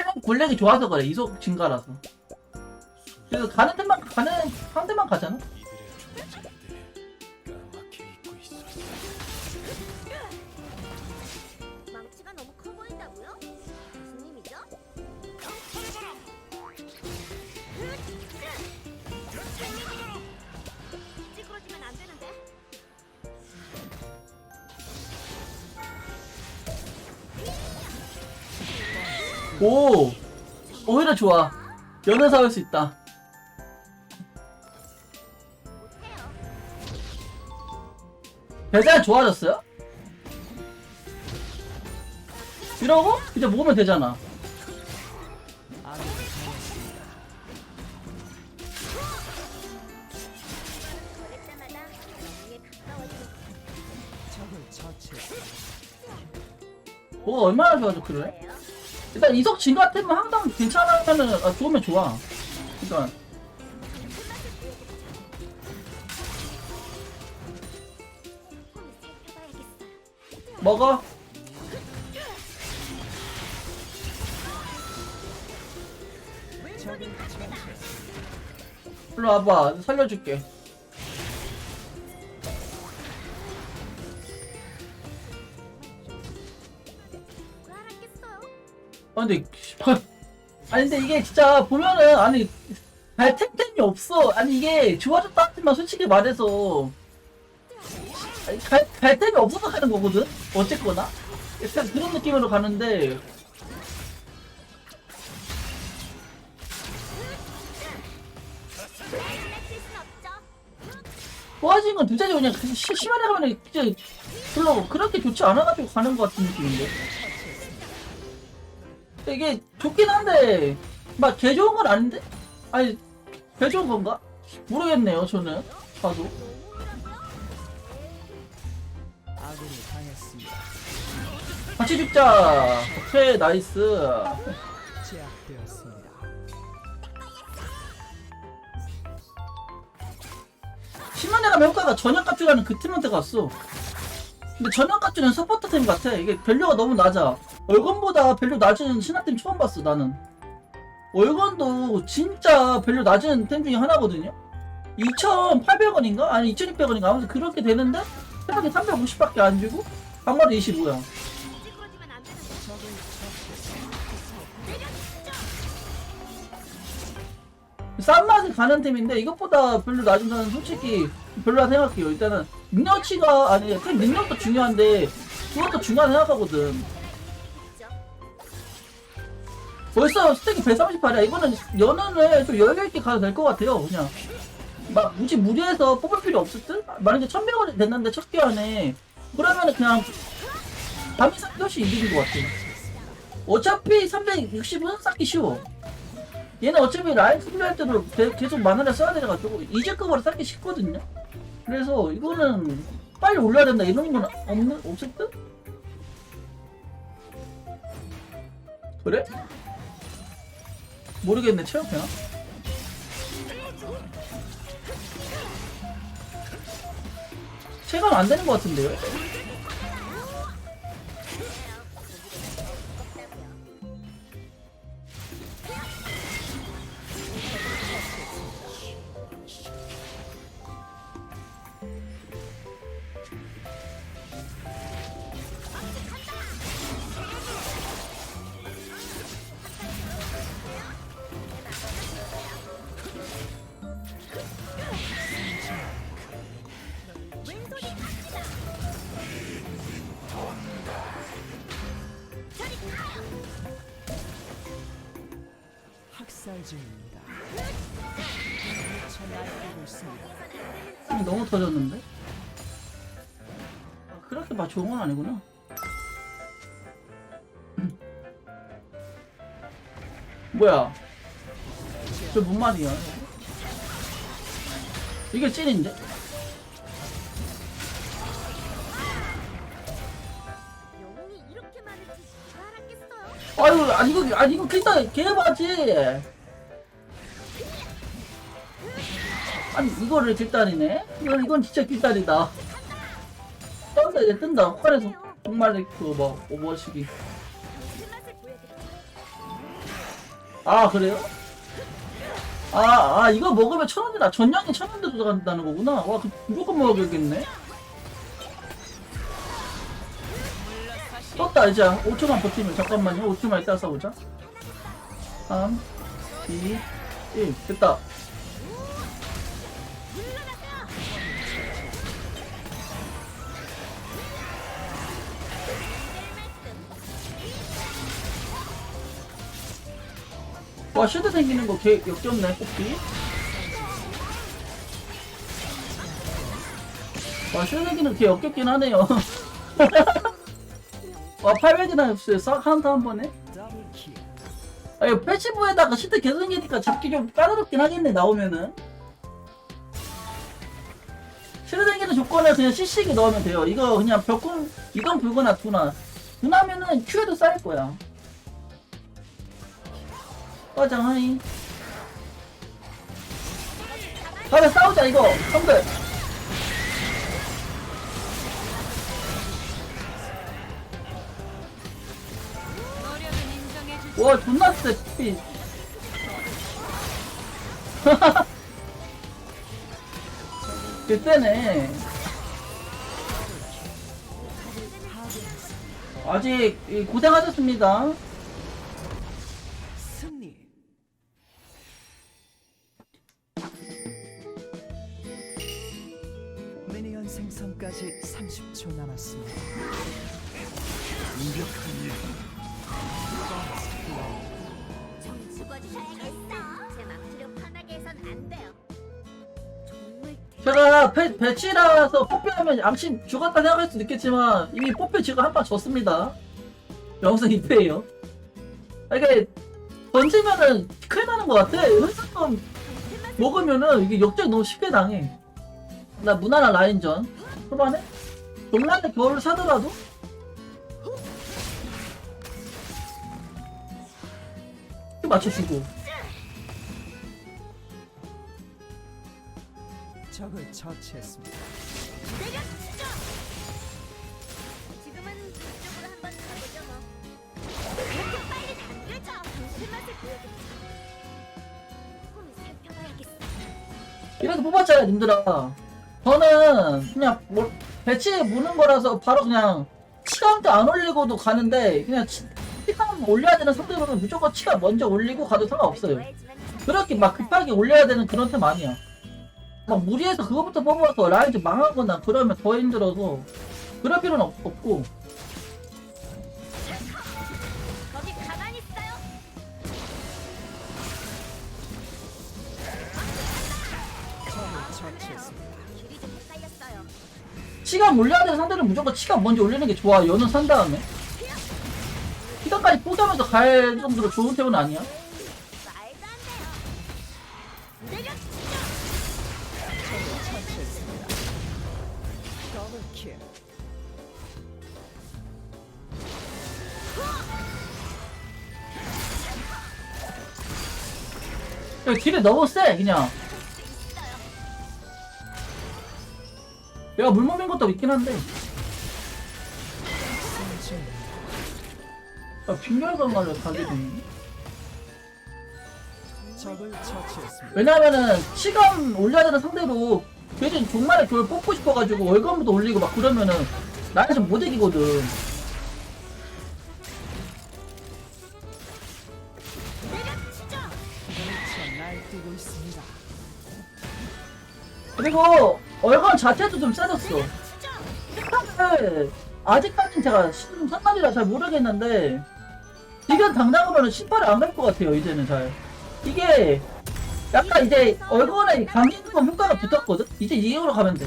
체력 골렉이 좋아서 그래. 이속 증가라서. 그래서 가는 데만 가는 한 대만 가잖아 오 오히려 좋아 연애 사올 수 있다. 배달 좋아졌어요? 이러고 이제 모으면 되잖아 뭐가 얼마나 좋아져 그래? 일단 이속 증가 템은 항상 괜찮으면은 아, 좋으면 좋아. 그러니까. 꼼꼼히 살펴봐야겠어요. 먹어. 일로 와봐. 살려줄게 아 근데 아니 근데 이게 진짜 보면은 아니 갈템템이 없어. 아니 이게 좋아졌다 하지만 솔직히 말해서. 아니, 갈, 갈 템이 없어서 하는 거거든? 어쨌거나? 약간 그런 느낌으로 가는데. 좋아진 건 두자지 그냥 그 시- 심하게 가면 진짜 별로 그렇게 좋지 않아가지고 가는 것 같은 느낌인데 이게 좋긴 한데 막 개 좋은 건 아닌데? 아니 개 좋은 건가? 모르겠네요 저는. 봐도. 같이 죽자. 오케이 나이스. 애가 효과가 전역 갑주라는 그 팀한테 갔어. 근데 전역 갑주는 서포터 팀 같아. 이게 밸류가 너무 낮아 월건보다 밸류 낮은 신화팀 처음 봤어 나는 월건도 진짜 밸류 낮은 팀 중에 하나거든요 2,800원인가? 아니 2,600원인가? 아무튼 그렇게 되는데 생각에 350밖에 안 주고 25야 되는데. 적을 처치했습니다. 싼 맛에 가는 팀인데 이것보다 별로 낮은 거는 솔직히 별로라 생각해요. 일단은 능력치가 아니 팀 능력도 중요한데 그것도 중요하다 생각하거든. 벌써 스택이 138이야. 이거는 연은을 좀 여유 있게 가도 될 것 같아요. 그냥 막 굳이 무리해서 뽑을 필요 없을 듯. 만약에 1,100원이 됐는데 첫 개안에 그러면은 그냥 밤이 쌓기 훨씬 이득인 것 같아. 어차피 360은 쌓기 쉬워. 얘는 어차피 라인 수비할 때도 계- 계속 만화를 써야 돼가지고 이제급으로 쌓기 쉽거든요. 그래서 이거는 빨리 올려야 된다 이런 건 없는 없을 듯? 그래? 모르겠네 체육회나? 체감 안 되는 것 같은데요? 학살 중입니다. 미쳐 날뛰고 있습니다. 힘이 너무 터졌는데? 아, 그렇게 막 좋은 건 아니구나. 뭐야? 저 뭔 말이야? 이게 찐인데? 영웅이 이렇게 많을지 누가 알았겠어요? 아유, 아니 이거 아니 이거 일단 개바지. 아니 이거를 길다리네? 이건 이건 진짜 길다리다. 떤다 이제 뜬다. 활에서 정말 그뭐 오버시기. 그 맛을 보여드릴게요. 아 그래요? 아, 아 이거 먹으면 천 원이다. 전량이 천 원대 들어간다는 거구나. 와, 그 무조건 먹어야겠네. 떴다 이제 5초만 버티면 잠깐만요. 5초만 이따 싸우자. 3, 2, 1 됐다. 와 쉴드 생기는 거 개 역겹네 뽑기. 와 쉴드 생기는 개 역겹긴 하네요. 와 800이나 했어요 싹 한타 한 번에. 아니 패시브에다가 쉴드 계속 생기니까 잡기 좀 까다롭긴 하겠네 나오면은. 쉴드 생기는 조건을 그냥 CC기 넣으면 돼요. 이거 그냥 벽공 이건 불거나 두나. 두나면은 Q에도 쌓일 거야 과장 하이 가면 싸우자 이거. 형들. 와 존나 세 피. 그때네. 아직 이 고생하셨습니다 생성까지 30초 남았습니다. 좀 죽어주셔야겠어. 제 맘대로 편하게 해선 안 돼요. 정말 제가 배, 배치라서 뽑혀하면 양심 죽었다 생각할 수도 있겠지만 이미 뽑혀 지금 한 판 졌습니다 영승 2패예요 이게 던지면은 큰일 나는 것 같아 현상금 먹으면은 이게 역전 너무 쉽게 당해 나 무난한 라인전 초반에 용란의 겨울을 사더라도 맞춰주고 적을 처치했습니다. 내려주시죠. 지금은 이쪽으로 한번 가보죠 뭐. 이렇게 빨리 맛을 살펴봐야겠어. 뽑았잖아요, 님들아. 저는 그냥 뭐 배치에 무는 거라서 바로 그냥 치감도 안 올리고도 가는데 그냥 치, 치감 올려야 되는 상대로는 무조건 치감 먼저 올리고 가도 상관없어요. 그렇게 막 급하게 올려야 되는 그런 템 아니야. 막 무리해서 그거부터 뽑아서 라인즈 망하거나 그러면 더 힘들어서 그럴 필요는 없, 없고. 적을 처치했습니다. 치감 올려야 되는 상대는 무조건 치감 먼저 올리는 게 좋아. 연은 산 다음에. 치감까지 포기하면서 갈 정도로 좋은 템은 아니야. 야, 딜이 너무 세, 그냥. 내가 물몸인 것도 있긴 한데. 야, 빙결감을 가게 되네. 왜냐면은, 시간 올려야 되는 상대로, 대신 종말에 그걸 뽑고 싶어가지고 월급부터 올리고 막 그러면은, 나를 좀못 이기거든. 그리고, 월급 자체도 좀 세졌어. 신판을 아직까지는 제가 신- 선날이라 잘 모르겠는데 지금 당장으로는 신발을 안 갈 것 같아요 이제는 잘. 이게 약간 이제 얼굴에 강인금 효과가 붙었거든? 이제 이으로 가면 돼.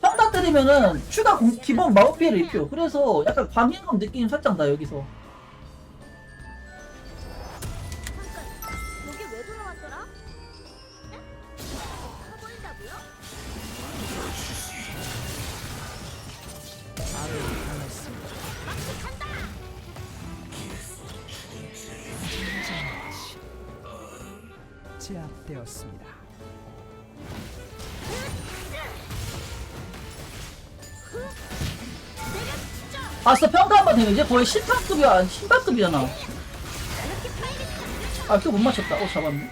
평타 때리면은 추가 공- 기본 마법 피해를 입혀. 그래서 약간 광인금 느낌이 살짝 나 여기서 제압되었습니다. 내려주시죠. 아싸 평타 한번 되면 이제 거의 안 되죠. 아 그거 못 맞췄다 어 잡았네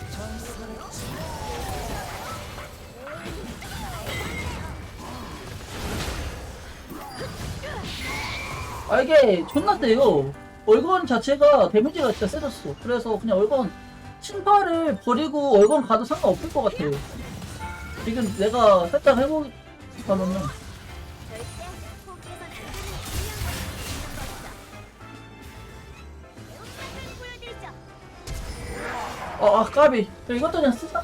아 이게 존나 세요 얼건 자체가 데미지가 진짜 세졌어 그래서 그냥 얼건 신발을 버리고 얼건 가도 상관없을 것 같아요. 지금 내가 살짝 해보면은. 아, 아 까비. 이것도 그냥 쓰자